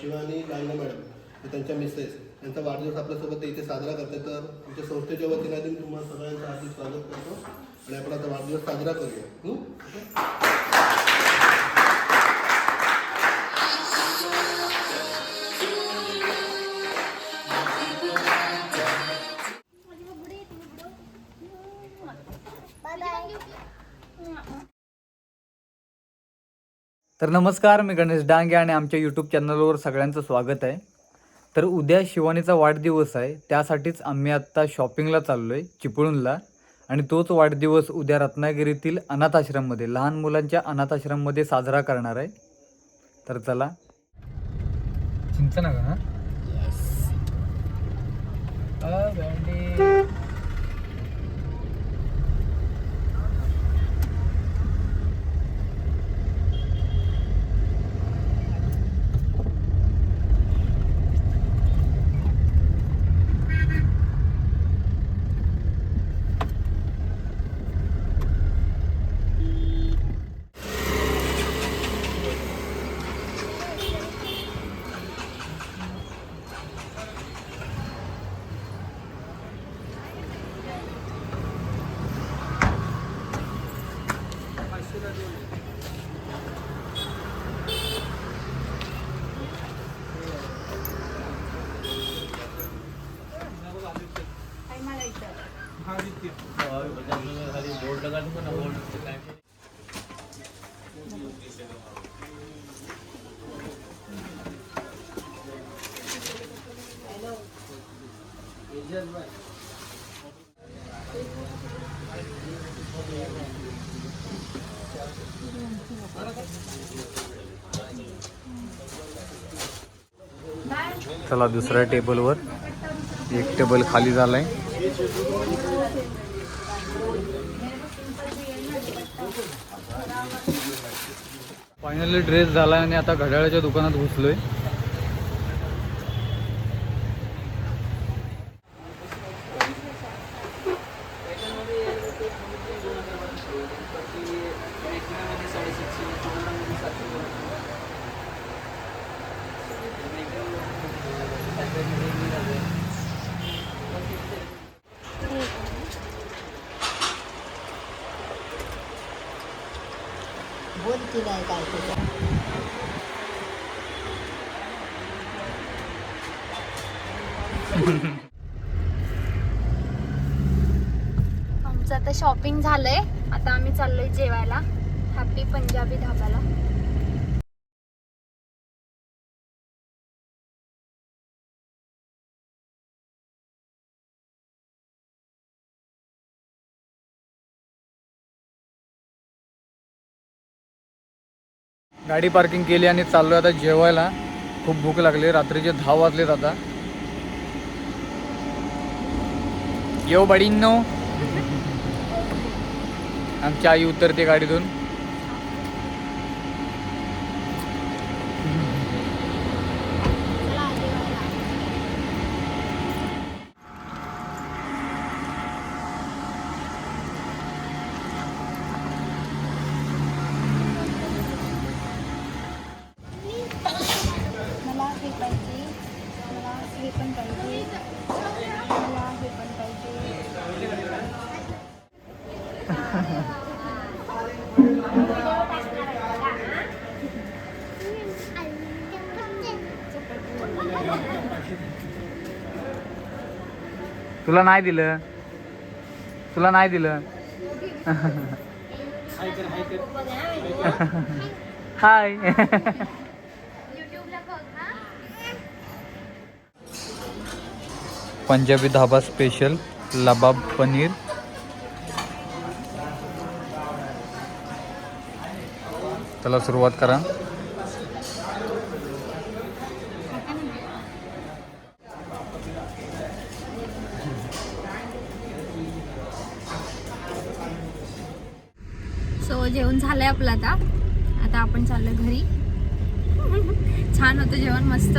Shivani Lange madam त्यांच्या Mrs त्यांचा वाढदिवस आपल्यासोबत इथे साजरा करते तर आमच्या संस्थेच्या वतीने तुम्हाला सगळ्यांचं हार्दिक स्वागत करतो. आणि आपण आता वाढदिवस साजरा करूया. तर नमस्कार मी गणेश डांगे आणि आमच्या यूट्यूब चॅनलवर सगळ्यांचं स्वागत आहे. तर उद्या शिवानीचा वाढदिवस आहे त्यासाठीच आम्ही आत्ता शॉपिंगला चाललो आहे चिपळूणला. आणि तोच वाढदिवस उद्या रत्नागिरीतील अनाथ आश्रममध्ये लहान मुलांच्या अनाथ आश्रममध्ये साजरा करणार आहे. तर चला. चिंता नका चला दुसऱ्या टेबलवर. एक टेबल खाली झालाय. फायनली ड्रेस झालाय आणि आता घड्याळाच्या दुकानात घुसलोय बोल की नाही काय तुझं आमचं आता शॉपिंग झालंय. आता आम्ही चाललोय जेवायला. हॅपी पंजाबी ढाब्याला. गाडी पार्किंग केली आणि चाललोय आता जेवायला. खूप भूक लागली. रात्रीचे दहा वाजलेत आता. येऊ बडींनो. आमची आई उतरते गाडीतून. मला हे पाहिजे. हे पण पाहिजे मला हे पण पाहिजे तुला नाही दिलं तुला नाही दिलं हाय पंजाबी धाबा स्पेशल लबाब पनीर. चला सुरुवात करा. सो जेवण झालंय आपलं आता. आता आपण चाललोय घरी. छान होतं जेवण मस्त.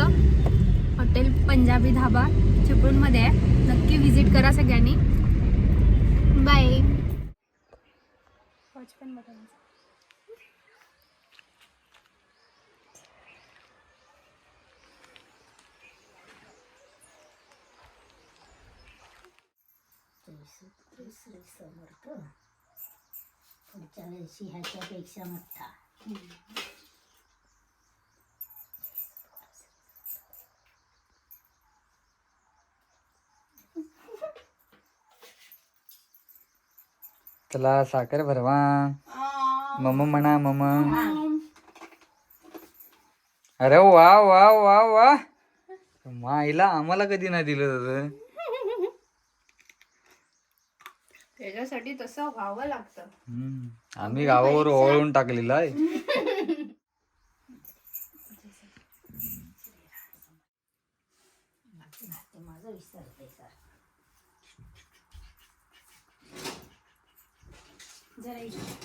हॉटेल पंजाबी धाबा. चिपळूणमध्ये आहे. नक्की व्हिजिट करा सगळ्यांनी. बाय वॉच समर्थ पुढच्या वेळेशी ह्याच्यापेक्षा मोठा. चला साखर भरवा. मम म्हणा मम. अरे वा वा वा वा. माईला आम्हाला कधी नाही दिलं दादा. त्याच्यासाठी तसं व्हावं लागतं. हम्म. आम्ही गावावर ओळून टाकलेलं आहे. ते माझं विसरते सर जरा इकडे.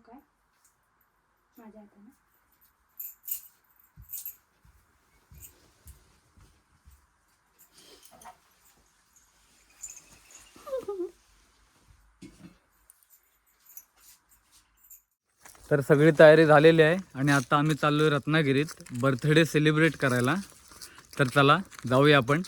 काय माझ्या हाताने तर सगळी तयारी झालेली आहे आणि आता आम्ही चाललोय रत्नागिरीत बर्थडे सेलिब्रेट करायला. तर चला जाऊया आपण.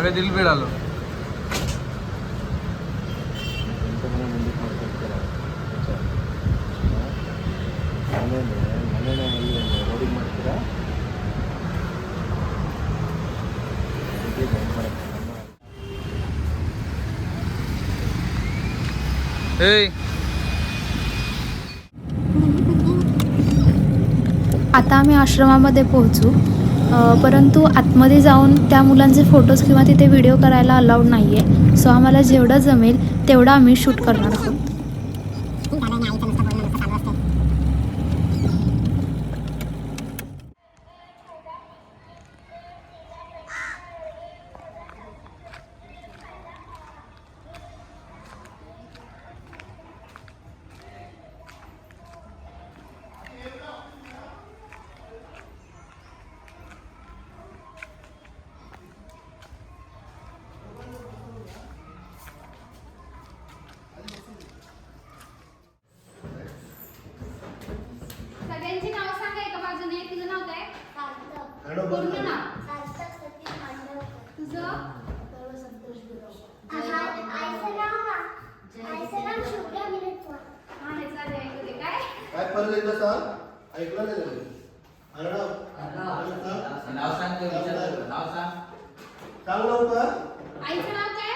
अगं दिलबेड आलो ए आता आम्ही आश्रमामध्ये पोहोचू अ, परंतु आतमध्ये जाऊन त्या मुलांचे फोटोज किंवा तिथे व्हिडिओ करायला अलाउड नाही आहे सो आम्हाला जेवढं जमेल तेवढं आम्ही शूट करणार आहोत सगळ्यांची नाव सांगा एका बाजूने तुझं नाव काय हॅलो पूर्ण नाव तुझं? हा हे चालेल ऐकू दे. काय? काय परत एकदा सांग? ऐकलं नाही. अर्णव. नाव सांग नाव सांग सांग लवकर आईचं नाव काय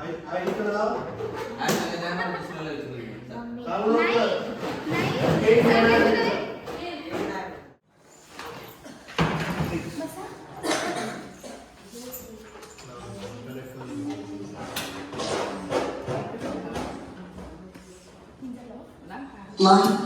आई- आईचं नाव सांग नाही लवकर नाही सांगायचं नाही. Thank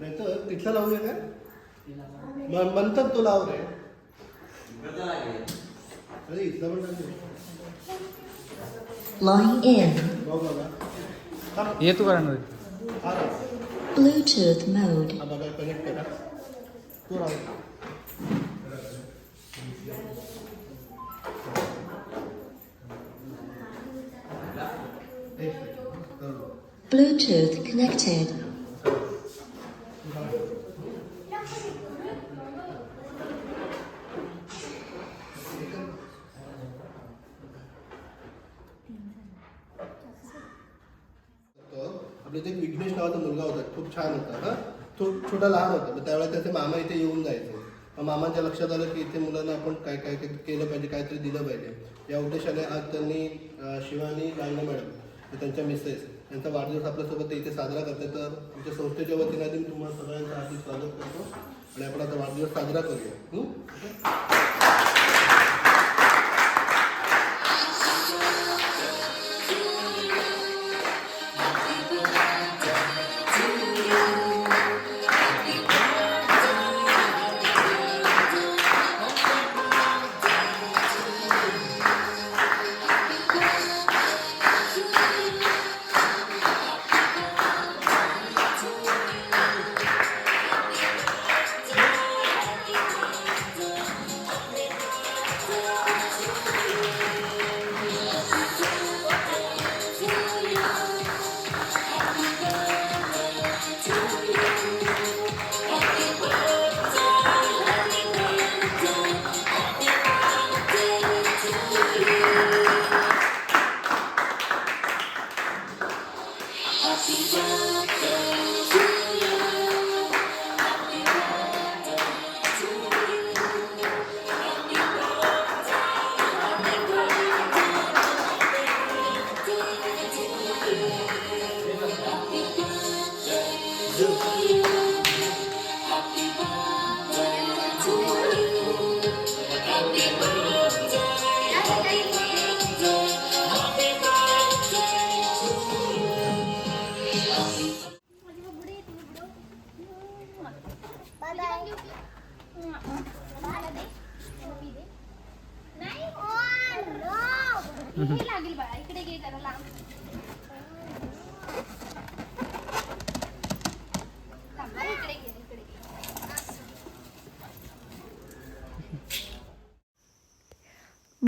नाही तर तिथला लावूया काय? म्हणतात तो लाव रे Line in. ये तू करणार आहे. Bluetooth mode. Bluetooth connected. छान होता हा? तो छोटा लहान होता मग त्यावेळेला त्याचे मामा इथे येऊन जायचे. मग मामांच्या लक्षात आलं की इथे मुलांना आपण काय काय काय केलं पाहिजे काहीतरी दिलं पाहिजे. या उद्देशाने आज त्यांनी शिवानी गांगणे मॅडम त्यांच्या मिसेस यांचा वाढदिवस आपल्यासोबत ते इथे साजरा करते तर आमच्या संस्थेच्या वतीने तुम्हाला सगळ्यांचं हार्दिक स्वागत करतो. आणि आपण आता वाढदिवस साजरा करूया. हं? लागेल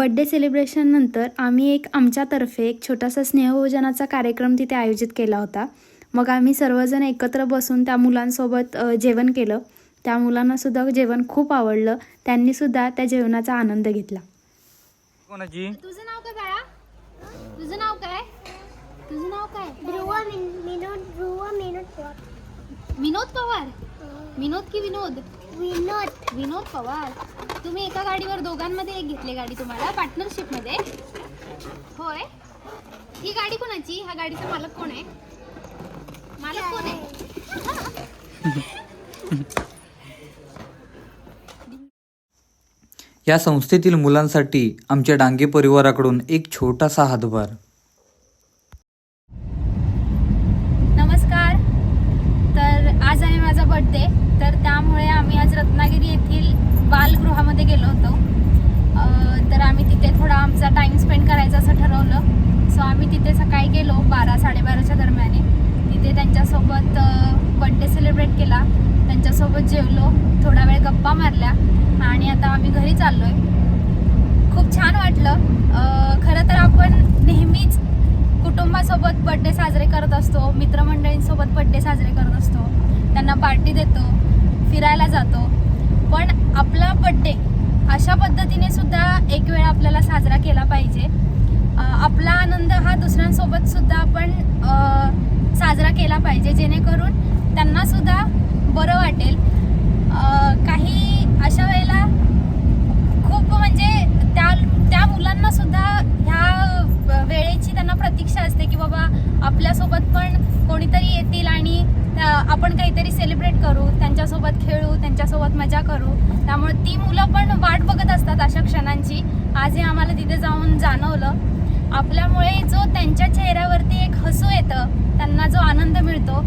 बड्डे सेलिब्रेशननंतर आम्ही एक आमच्यातर्फे एक छोटासा स्नेहभोजनाचा कार्यक्रम तिथे आयोजित केला होता. मग आम्ही सर्वजण एकत्र बसून त्या मुलांसोबत जेवण केलं. त्या मुलांनासुद्धा जेवण खूप आवडलं. त्यांनीसुद्धा त्या जेवणाचा आनंद घेतला. कोणाची? तुझं नाव काय बाळा? तुझं नाव काय? तुझं नाव काय? ध्रुव विनोद ध्रुव विनोद पवार. विनोद पवार? विनोद की विनोद? विनोद. विनोद पवार. तुम्ही एका गाडीवर दोघांमध्ये एक घेतली गाडी तुम्हाला पार्टनरशिपमध्ये होय. ही गाडी कोणाची? ह्या गाडीचा मालक कोण आहे? मालक कोण आहे? या संस्थेतील मुलांसाठी आमच्या डांगे परिवाराकडून एक छोटासा हातभार नमस्कार तर आज आहे माझा बड्डे तर त्यामुळे आम्ही आज रत्नागिरी येथील बालगृहामध्ये गेलो होतो. तर आम्ही तिथे थोडा आमचा टाईम स्पेंड करायचा असं ठरवलं. सो आम्ही तिथे सकाळी गेलो बारा साडेबाराच्या दरम्याने. तिथे त्यांच्यासोबत बड्डे सेलिब्रेट केला. त्यांच्यासोबत जेवलो थोडा वेळ गप्पा मारल्या आणि आता आम्ही घरी चाललो आहे खूप छान वाटलं. खरं तर आपण नेहमीच कुटुंबासोबत बड्डे साजरे करत असतो मित्रमंडळींसोबत बड्डे साजरे करत असतो. त्यांना पार्टी देतो फिरायला जातो. पण आपला बड्डे अशा पद्धतीने सुद्धा एक वेळ आपल्याला साजरा केला पाहिजे. आपला आनंद हा दुसऱ्यांसोबत सुद्धा आपण साजरा केला पाहिजे. जेणेकरून त्यांना सुद्धा बरं वाटेल. काही अशा वेळेला खूप म्हणजे त्या त्या मुलांना सुद्धा ह्या वेळेची त्यांना प्रतीक्षा असते की बाबा आपल्यासोबत पण कोणीतरी येतील आणि आपण काहीतरी सेलिब्रेट करू त्यांच्यासोबत खेळू त्यांच्यासोबत मजा करू. त्यामुळे ती मुलं पण वाट बघत असतात अशा क्षणांची. आज हे आम्हाला तिथे जाऊन जाणवलं. आपल्यामुळे जो त्यांच्या चेहऱ्यावरती एक हसू येतं त्यांना जो आनंद मिळतो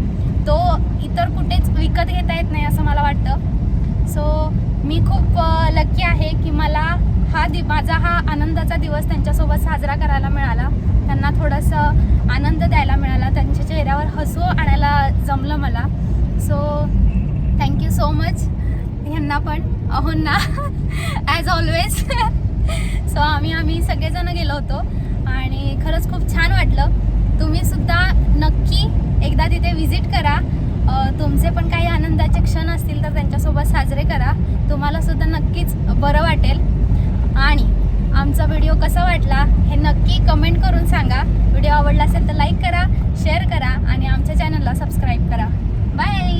तो इतर कुठेच विकत घेता येत नाही असं मला वाटतं. सो मी खूप लकी आहे की मला हा दि माझा हा आनंदाचा दिवस त्यांच्यासोबत साजरा करायला मिळाला. त्यांना थोडंसं आनंद द्यायला मिळाला. त्यांच्या चेहऱ्यावर हसू आणायला जमलं मला. सो थँक्यू सो मच ह्यांना पण. अहोंना. ॲज ऑलवेज सो आम्ही आम्ही सगळेजण गेलो होतो. आणि खरंच खूप छान वाटलं. तुम्ही सुद्धा नक्की एकदा तिथे व्हिजिट करा. तुमचे पण काही आनंदाचे क्षण असतील तर त्यांच्यासोबत साजरे करा. तुम्हाला सुद्धा नक्कीच बरं वाटेल. आणि आमचा व्हिडिओ कसा वाटला हे नक्की कमेंट करून सांगा. व्हिडिओ आवडला असेल तर लाईक करा शेअर करा आणि आमच्या चॅनलला सबस्क्राईब करा. बाय